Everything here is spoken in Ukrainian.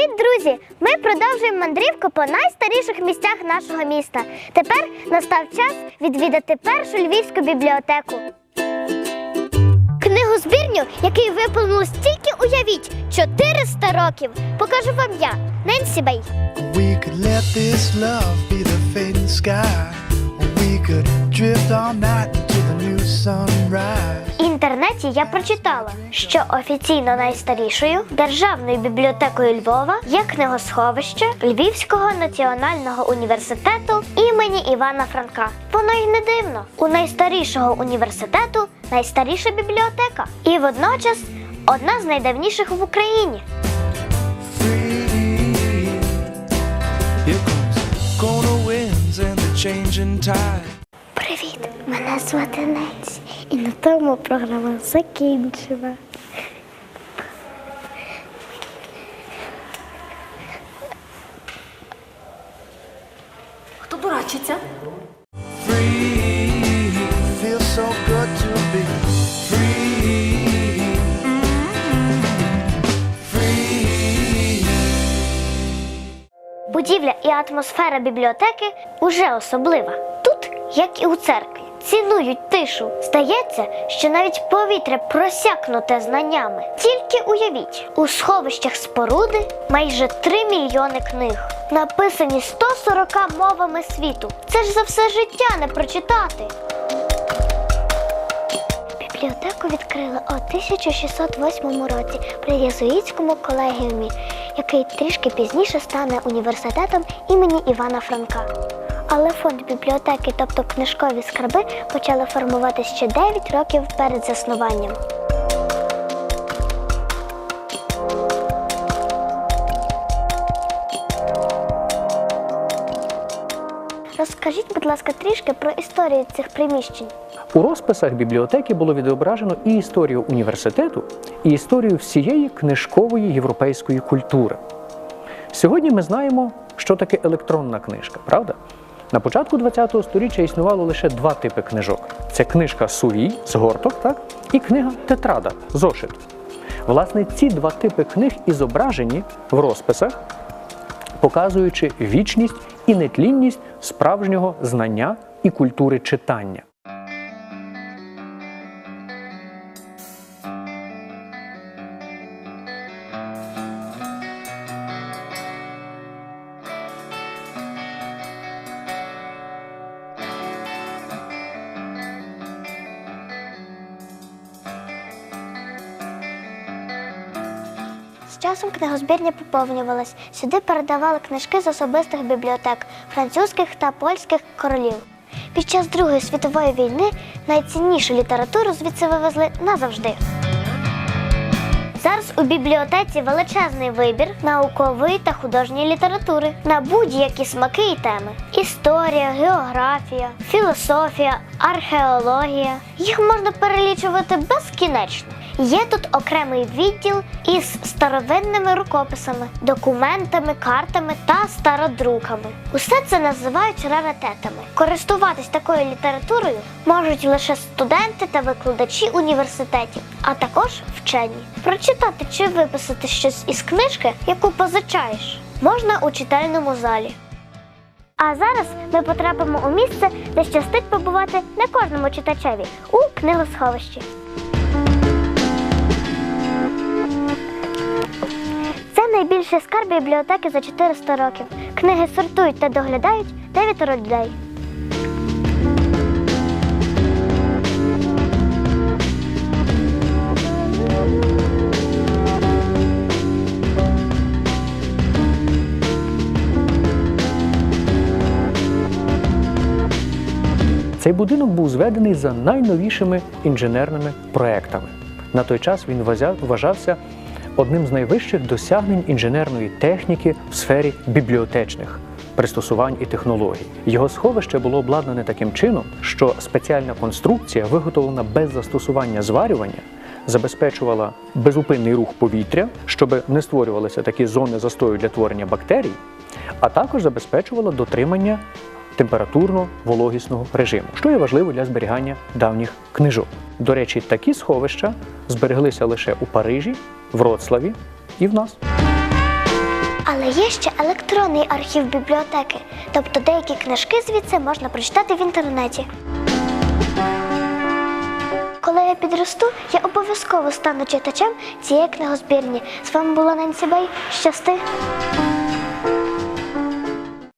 Привіт, друзі! Ми продовжуємо мандрівку по найстаріших місцях нашого міста. Тепер настав час відвідати першу львівську бібліотеку. Книгозбірню, який виповнилось тільки уявіть 400 років. Покажу вам я, Ненсі Бей. We could let this love be the fading sky. We could drift all night В інтернеті я прочитала, що офіційно найстарішою державною бібліотекою Львова є книгосховище Львівського національного університету імені Івана Франка. Воно й не дивно. У найстарішого університету найстаріша бібліотека і водночас одна з найдавніших в Україні. Free. Here мене звати Ненсі, і на тому програма закінчена. Хто дурачиться? Будівля і атмосфера бібліотеки уже особлива. Тут, як і у церкві, цінують тишу. Здається, що навіть повітря просякнуте знаннями. Тільки уявіть, у сховищах споруди майже 3 мільйони книг, написані 140 мовами світу. Це ж за все життя не прочитати. Бібліотеку відкрили у 1608 році при єзуїтському колегіумі, який трішки пізніше стане університетом імені Івана Франка. Але фонд бібліотеки, тобто книжкові скарби, почали формувати ще 9 років перед заснуванням. Розкажіть, будь ласка, трішки про історію цих приміщень. У розписах бібліотеки було відображено і історію університету, і історію всієї книжкової європейської культури. Сьогодні ми знаємо, що таке електронна книжка, правда? На початку ХХ століття існувало лише два типи книжок: це книжка сувій, згорток, так? і книга тетрада, зошит. Власне, ці два типи книг і зображені в розписах, показуючи вічність і нетлінність справжнього знання і культури читання. Часом книгозбірня поповнювалась. Сюди передавали книжки з особистих бібліотек французьких та польських королів. Під час Другої світової війни найціннішу літературу звідси вивезли назавжди. Зараз у бібліотеці величезний вибір наукової та художньої літератури на будь-які смаки і теми: історія, географія, філософія, археологія. Їх можна перелічувати безкінечно. Є тут окремий відділ із старовинними рукописами, документами, картами та стародруками. Усе це називають раритетами. Користуватись такою літературою можуть лише студенти та викладачі університетів, а також вчені. Прочитати чи виписати щось із книжки, яку позичаєш, можна у читальному залі. А зараз ми потрапимо у місце, де щастить побувати не кожному читачеві у книгосховищі. Це скарб бібліотеки за 400 років. Книги сортують та доглядають дев'ятеро людей. Цей будинок був зведений за найновішими інженерними проектами. На той час він вважа- вважався одним з найвищих досягнень інженерної техніки в сфері бібліотечних пристосувань і технологій. Його сховище було обладнане таким чином, що спеціальна конструкція, виготовлена без застосування зварювання, забезпечувала безупинний рух повітря, щоб не створювалися такі зони застою для творення бактерій, а також забезпечувала дотримання температурно-вологісного режиму, що є важливо для зберігання давніх книжок. До речі, такі сховища збереглися лише у Парижі, Вроцлаві і в нас. Але є ще електронний архів бібліотеки, тобто деякі книжки звідси можна прочитати в інтернеті. Коли я підросту, я обов'язково стану читачем цієї книгозбірні. З вами була Ненсі Бей. Щасти!